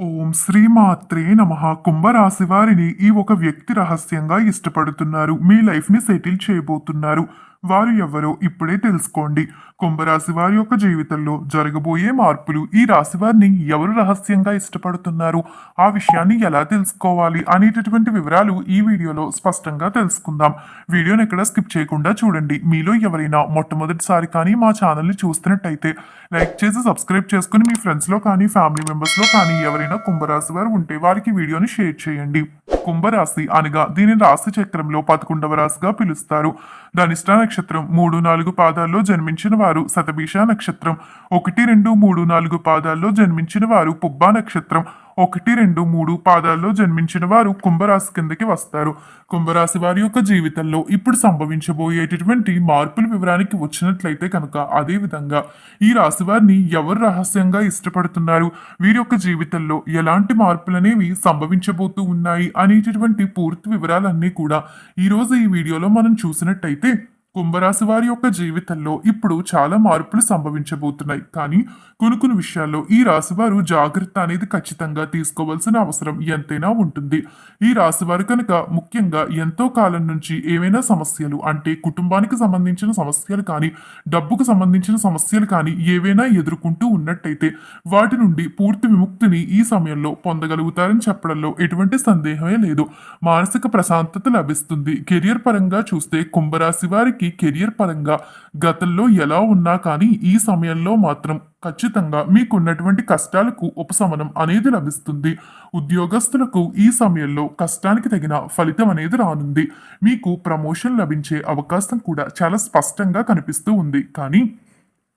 ఓం శ్రీమాత్రే నమ. కుంభరాశి వారిని ఈ ఒక వ్యక్తి రహస్యంగా ఇష్టపడుతున్నారు. మీ లైఫ్ని సెటిల్ చేయబోతున్నారు. వారు ఎవరో ఇప్పుడే తెలుసుకోండి. కుంభరాశి వారి యొక్క జీవితంలో జరగబోయే మార్పులు ఈ రాశి వారిని ఎవరు రహస్యంగా ఇష్టపడుతున్నారు? ఆ విషయాన్ని ఎలా తెలుసుకోవాలి? అనేటటువంటి వివరాలు ఈ వీడియోలో స్పష్టంగా తెలుసుకుందాం. వీడియోని ఎక్కడ స్కిప్ చేయకుండా చూడండి. మీలో ఎవరైనా మొట్టమొదటిసారి కానీ మా ఛానల్ని చూస్తున్నట్టయితే లైక్ చేసి సబ్స్క్రైబ్ చేసుకుని మీ ఫ్రెండ్స్లో కానీ ఫ్యామిలీ మెంబర్స్లో కానీ ఎవరైనా కుంభరాశి వారు ఉంటే వారికి వీడియోని షేర్ చేయండి. కుంభరాశి అనగా దీని రాశి చక్రంలో పదకొండవ రాశిగా పిలుస్తారు. ధనిష్ట నక్షత్రం మూడు నాలుగు పాదాల్లో జన్మించిన వారు శతభీష నక్షత్రం. ఒకటి రెండు మూడు నాలుగు పాదాల్లో జన్మించిన వారు పుబ్బా నక్షత్రం. ఒకటి రెండు మూడు పాదాల్లో జన్మించిన వారు కుంభరాశి కిందకి వస్తారు. కుంభరాశి వారి యొక్క జీవితంలో ఇప్పుడు సంభవించబోయేటటువంటి మార్పుల వివరానికి వచ్చినట్లయితే కనుక అదే విధంగా ఈ రాశి వారిని ఎవరు రహస్యంగా ఇష్టపడుతున్నారు? వీరి యొక్క జీవితంలో ఎలాంటి మార్పులు అనేవి సంభవించబోతూ ఉన్నాయి అనేటటువంటి పూర్తి వివరాలన్నీ కూడా ఈరోజు ఈ వీడియోలో మనం చూసినట్టయితే కుంభరాశి వారి యొక్క జీవితంలో ఇప్పుడు చాలా మార్పులు సంభవించబోతున్నాయి. కానీ కొన్ని కొన్ని విషయాల్లో ఈ రాశి వారు జాగ్రత్త అనేది ఖచ్చితంగా తీసుకోవాల్సిన అవసరం ఎంతైనా ఉంటుంది. ఈ రాశి వారు కనుక ముఖ్యంగా ఎంతో కాలం నుంచి ఏవైనా సమస్యలు అంటే కుటుంబానికి సంబంధించిన సమస్యలు కానీ డబ్బుకు సంబంధించిన సమస్యలు కానీ ఏవైనా ఎదుర్కొంటూ ఉన్నట్టయితే వాటి నుండి పూర్తి విముక్తిని ఈ సమయంలో పొందగలుగుతారని చెప్పడంలో ఎటువంటి సందేహమే లేదు. మానసిక ప్రశాంతత లభిస్తుంది. కెరియర్ పరంగా చూస్తే కుంభరాశి వారికి కెరియర్ పరంగా గతంలో ఎలా ఉన్నా కానీ ఈ సమయంలో మాత్రం ఖచ్చితంగా మీకున్నటువంటి కష్టాలకు ఉపశమనం అనేది లభిస్తుంది. ఉద్యోగస్తులకు ఈ సమయంలో కష్టానికి తగిన ఫలితం అనేది రానుంది. మీకు ప్రమోషన్ లభించే అవకాశం కూడా చాలా స్పష్టంగా కనిపిస్తూ ఉంది. కానీ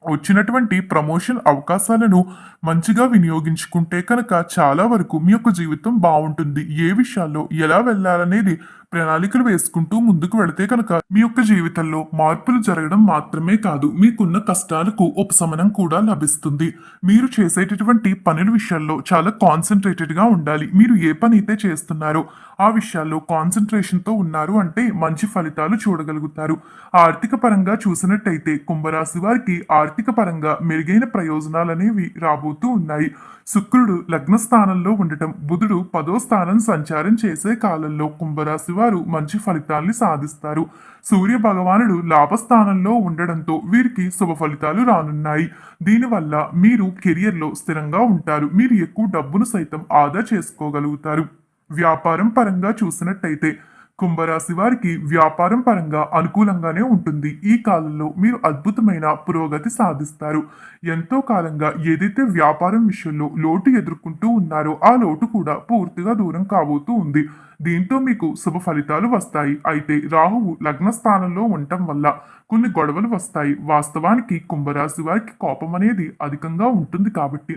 వచ్చినటువంటి ప్రమోషన్ అవకాశాలను మంచిగా వినియోగించుకుంటే కనుక చాలా వరకు మీ యొక్క జీవితం బాగుంటుంది. ఏ విషయాల్లో ఎలా వెళ్ళాలనేది ప్రణాళికలు వేసుకుంటూ ముందుకు వెళితే కనుక మీ యొక్క జీవితంలో మార్పులు జరగడం మాత్రమే కాదు మీకున్న కష్టాలకు ఉపశమనం కూడా లభిస్తుంది. మీరు చేసేటటువంటి పనుల విషయాల్లో చాలా కాన్సన్ట్రేటెడ్గా ఉండాలి. మీరు ఏ పని అయితే చేస్తున్నారో ఆ విషయాల్లో కాన్సన్ట్రేషన్తో ఉన్నారు అంటే మంచి ఫలితాలు చూడగలుగుతారు. ఆర్థిక పరంగా చూసినట్టయితే కుంభరాశి వారికి ఆర్థిక ఆర్థిక పరంగా మెరుగైన ప్రయోజనాలు అనేవి రాబోతూ ఉన్నాయి. శుక్రుడు లగ్న స్థానంలో ఉండటం బుధుడు పదో స్థానం సంచారం చేసే కాలంలో కుంభరాశి వారు మంచి ఫలితాల్ని సాధిస్తారు. సూర్య భగవానుడు లాభస్థానంలో ఉండడంతో వీరికి శుభ ఫలితాలు రానున్నాయి. దీనివల్ల మీరు కెరియర్లో స్థిరంగా ఉంటారు. మీరు ఎక్కువ డబ్బును సైతం ఆదా చేసుకోగలుగుతారు. వ్యాపారం పరంగా చూసినట్టయితే కుంభరాశి వారికి వ్యాపారం పరంగా అనుకూలంగానే ఉంటుంది. ఈ కాలంలో మీరు అద్భుతమైన పురోగతి సాధిస్తారు. ఎంతో కాలంగా ఏదైతే వ్యాపారం విషయంలో లోటు ఎదుర్కొంటూ ఉన్నారో ఆ లోటు కూడా పూర్తిగా దూరం కాబోతూ ఉంది. దీంతో మీకు శుభ ఫలితాలు వస్తాయి. అయితే రాహువు లగ్న స్థానంలో ఉండటం వల్ల కొన్ని గొడవలు వస్తాయి. వాస్తవానికి కుంభరాశి వారికి కోపం అనేది అధికంగా ఉంటుంది కాబట్టి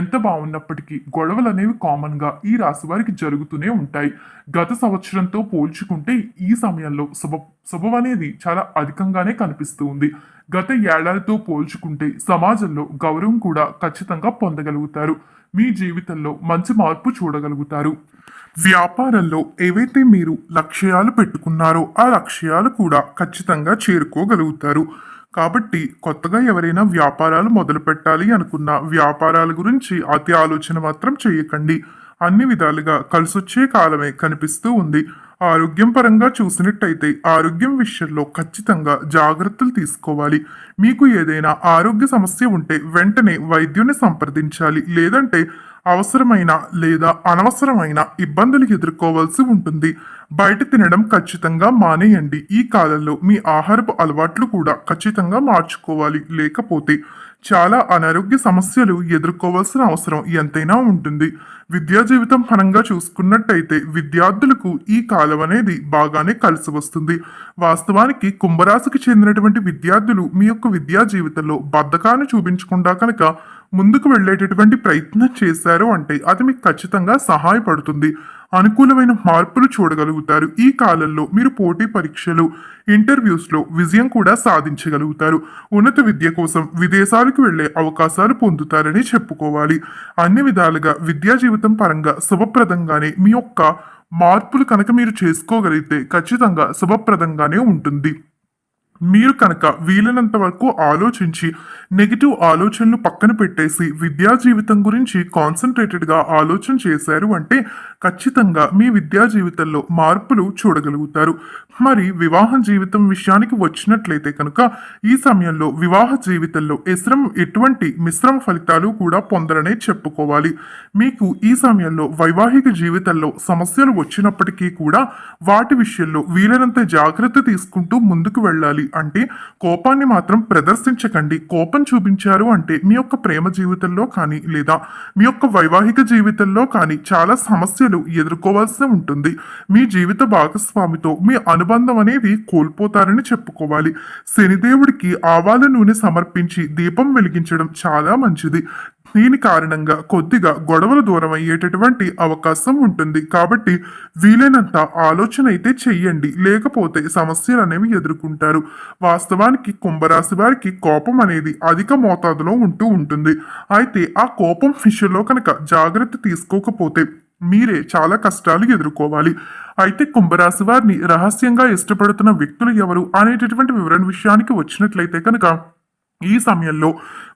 ఎంత బాగున్నప్పటికీ గొడవలు అనేవి కామన్గా ఈ రాశి వారికి జరుగుతూనే ఉంటాయి. గత సంవత్సరంతో పోల్చుకుంటే ఈ సమయంలో శుభ శుభం అనేది చాలా అధికంగానే కనిపిస్తూ ఉంది. గత ఏడాదితో పోల్చుకుంటే సమాజంలో గౌరవం కూడా ఖచ్చితంగా పొందగలుగుతారు. మీ జీవితంలో మంచి మార్పు చూడగలుగుతారు. వ్యాపారంలో ఏవైతే మీరు లక్ష్యాలు పెట్టుకున్నారో ఆ లక్ష్యాలు కూడా ఖచ్చితంగా చేరుకోగలుగుతారు. కాబట్టి కొత్తగా ఎవరైనా వ్యాపారాలు మొదలు పెట్టాలి అనుకున్న వ్యాపారాల గురించి అతి ఆలోచన మాత్రం చేయకండి. అన్ని విధాలుగా కలిసొచ్చే కాలమే కనిపిస్తూ ఉంది. ఆరోగ్యం పరంగా చూసినట్టయితే ఆరోగ్యం విషయంలో ఖచ్చితంగా జాగ్రత్తలు తీసుకోవాలి. మీకు ఏదైనా ఆరోగ్య సమస్య ఉంటే వెంటనే వైద్యుని సంప్రదించాలి. లేదంటే అవసరమైన లేదా అనవసరమైన ఇబ్బందులు ఎదుర్కోవాల్సి ఉంటుంది. బయట తినడం ఖచ్చితంగా మానేయండి. ఈ కాలంలో మీ ఆహారపు అలవాట్లు కూడా ఖచ్చితంగా మార్చుకోవాలి. లేకపోతే చాలా అనారోగ్య సమస్యలు ఎదుర్కోవాల్సిన అవసరం ఎంతైనా ఉంటుంది. విద్యా జీవితం పరంగా చూసుకున్నట్టయితే విద్యార్థులకు ఈ కాలం అనేది బాగానే కలిసి వస్తుంది. వాస్తవానికి కుంభరాశికి చెందినటువంటి విద్యార్థులు మీ యొక్క విద్యా జీవితంలో బద్ధకాన్ని చూపించకుండా కనుక ముందుకు వెళ్ళేటటువంటి ప్రయత్నం చేశారు అంటే అది మీకు ఖచ్చితంగా సహాయపడుతుంది. అనుకూలమైన మార్పులు చూడగలుగుతారు. ఈ కాలంలో మీరు పోటీ పరీక్షలు ఇంటర్వ్యూస్లో విజయం కూడా సాధించగలుగుతారు. ఉన్నత విద్య కోసం విదేశాలకు వెళ్ళే అవకాశాలు పొందుతారని చెప్పుకోవాలి. అన్ని విధాలుగా విద్యా జీవితం పరంగా శుభప్రదంగానే మీ యొక్క మార్పులు కనుక మీరు చేసుకోగలిగితే ఖచ్చితంగా శుభప్రదంగానే ఉంటుంది. మీరు కనుక వీలైనంత వరకు ఆలోచించి నెగిటివ్ ఆలోచనలు పక్కన పెట్టేసి విద్యా జీవితం గురించి కాన్సన్ట్రేటెడ్గా ఆలోచన చేశారు అంటే ఖచ్చితంగా మీ విద్యా జీవితంలో మార్పులు చూడగలుగుతారు. మరి వివాహ జీవితం విషయానికి వచ్చినట్లయితే కనుక ఈ సమయంలో వివాహ జీవితంలో ఇస్రం ఎటువంటి మిశ్రమ ఫలితాలు కూడా పొందరనే చెప్పుకోవాలి. మీకు ఈ సమయంలో వైవాహిక జీవితంలో సమస్యలు వచ్చినప్పటికీ కూడా వాటి విషయంలో వీలైనంత జాగ్రత్త తీసుకుంటూ ముందుకు వెళ్ళాలి. అంటే కోపాన్ని మాత్రం ప్రదర్శించకండి. కోపం చూపించారు అంటే మీ యొక్క ప్రేమ జీవితంలో కానీ లేదా మీ యొక్క వైవాహిక జీవితంలో కానీ చాలా సమస్యలు ఎదుర్కోవాల్సి ఉంటుంది. మీ జీవిత భాగస్వామితో మీ అనుబంధం అనేది కోల్పోతారని చెప్పుకోవాలి. శనిదేవుడికి ఆవాల నూనె సమర్పించి దీపం వెలిగించడం చాలా మంచిది. దీని కారణంగా కొద్దిగా గొడవలు దూరం అయ్యేటటువంటి అవకాశం ఉంటుంది. కాబట్టి వీలైనంత ఆలోచన అయితే చెయ్యండి. లేకపోతే సమస్యలు అనేవి ఎదుర్కొంటారు. వాస్తవానికి కుంభరాశి వారికి కోపం అనేది అధిక మోతాదులో ఉంటూ ఉంటుంది. అయితే ఆ కోపం విషయంలో కనుక జాగ్రత్త తీసుకోకపోతే మీరే చాలా కష్టాలు ఎదుర్కోవాలి. అయితే కుంభరాశి వారిని రహస్యంగా ఇష్టపడుతున్న వ్యక్తులు ఎవరు అనేటటువంటి వివరణ విషయానికి వచ్చినట్లయితే కనుక ఈ సమయంలో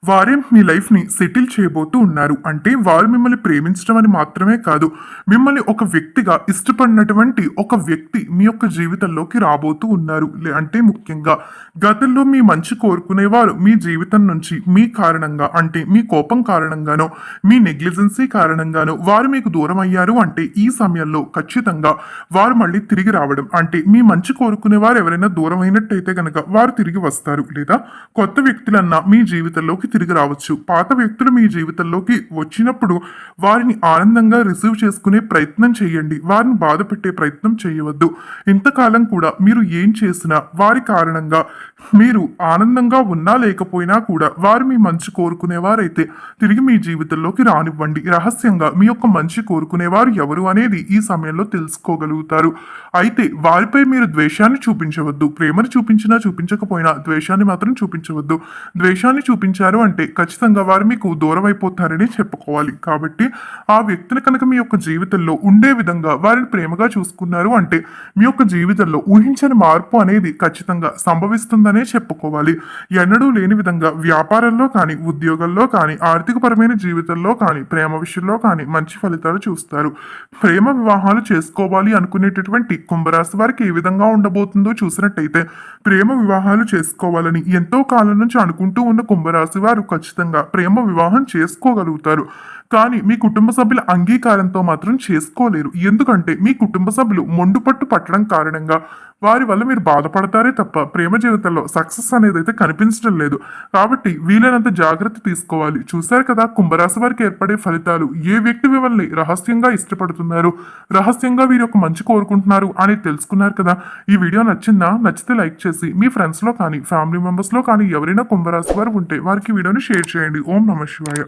వారే మీ లైఫ్ని సెటిల్ చేయబోతూ ఉన్నారు. అంటే వారు మిమ్మల్ని ప్రేమించడం అని మాత్రమే కాదు మిమ్మల్ని ఒక వ్యక్తిగా ఇష్టపడినటువంటి ఒక వ్యక్తి మీ యొక్క జీవితంలోకి రాబోతూ ఉన్నారు. లే- అంటే ముఖ్యంగా గతంలో మీ మంచి కోరుకునేవారు మీ జీవితం నుంచి మీ కారణంగా అంటే మీ కోపం కారణంగానో మీ నెగ్లిజెన్సీ కారణంగానో వారు మీకు దూరం అయ్యారు అంటే ఈ సమయంలో ఖచ్చితంగా వారు మళ్ళీ తిరిగి రావడం. అంటే మీ మంచి కోరుకునే వారు ఎవరైనా దూరం అయినట్టయితే కనుక వారు తిరిగి వస్తారు. లేదా కొత్త వ్యక్తులన్నా మీ జీవితంలోకి తిరిగి రావచ్చు. పాత వ్యక్తులు మీ జీవితంలోకి వచ్చినప్పుడు వారిని ఆనందంగా రిసీవ్ చేసుకునే ప్రయత్నం చేయండి. వారిని బాధ పెట్టే ప్రయత్నం చేయవద్దు. ఇంతకాలం కూడా మీరు ఏం చేసినా వారి కారణంగా మీరు ఆనందంగా ఉన్నా లేకపోయినా కూడా వారు మీ మంచి కోరుకునేవారైతే తిరిగి మీ జీవితంలోకి రానివ్వండి. రహస్యంగా మీ యొక్క మంచి కోరుకునేవారు ఎవరు అనేది ఈ సమయంలో తెలుసుకోగలుగుతారు. అయితే వారిపై మీరు ద్వేషాన్ని చూపించవద్దు. ప్రేమను చూపించినా చూపించకపోయినా ద్వేషాన్ని మాత్రం చూపించవద్దు. ద్వేషాన్ని చూపించారు అంటే ఖచ్చితంగా వారు మీకు దూరం అయిపోతారని చెప్పుకోవాలి. కాబట్టి ఆ వ్యక్తిని కనుక మీ యొక్క జీవితంలో ఉండే విధంగా వారిని ప్రేమగా చూసుకున్నారు అంటే మీ యొక్క జీవితంలో ఊహించని మార్పు అనేది ఖచ్చితంగా సంభవిస్తుందనే చెప్పుకోవాలి. ఎన్నడూ లేని విధంగా వ్యాపారంలో కానీ ఉద్యోగంలో కానీ ఆర్థికపరమైన జీవితంలో కానీ ప్రేమ విషయంలో కానీ మంచి ఫలితాలు చూస్తారు. ప్రేమ వివాహాలు చేసుకోవాలి అనుకునేటటువంటి కుంభరాశి వారికి ఏ విధంగా ఉండబోతుందో చూసినట్టయితే ప్రేమ వివాహాలు చేసుకోవాలని ఎంతో కాలం నుంచి అనుకుంటూ ఉన్న కుంభరాశి వారు ఖచ్చితంగా ప్రేమ వివాహం చేసుకోగలుగుతారు. కానీ మీ కుటుంబ సభ్యుల అంగీకారంతో మాత్రం చేసుకోలేరు. ఎందుకంటే మీ కుటుంబ సభ్యులు మొండుపట్టు పట్టడం కారణంగా వారి వల్ల మీరు బాధపడతారే తప్ప ప్రేమ జీవితంలో సక్సెస్ అనేది అయితే కనిపించడం లేదు. కాబట్టి వీలైనంత జాగ్రత్త తీసుకోవాలి. చూశారు కదా కుంభరాశి వారికి ఏర్పడే ఫలితాలు. ఏ వ్యక్తి మిమ్మల్ని రహస్యంగా ఇష్టపడుతున్నారు? రహస్యంగా వీరు ఒక మంచి కోరుకుంటున్నారు అని తెలుసుకున్నారు కదా. ఈ వీడియో నచ్చిందా? నచ్చితే లైక్ చేసి మీ ఫ్రెండ్స్లో కానీ ఫ్యామిలీ మెంబర్స్లో కానీ ఎవరైనా కుంభరాశి వారు ఉంటే వారికి వీడియోని షేర్ చేయండి. ఓం నమ శివాయ.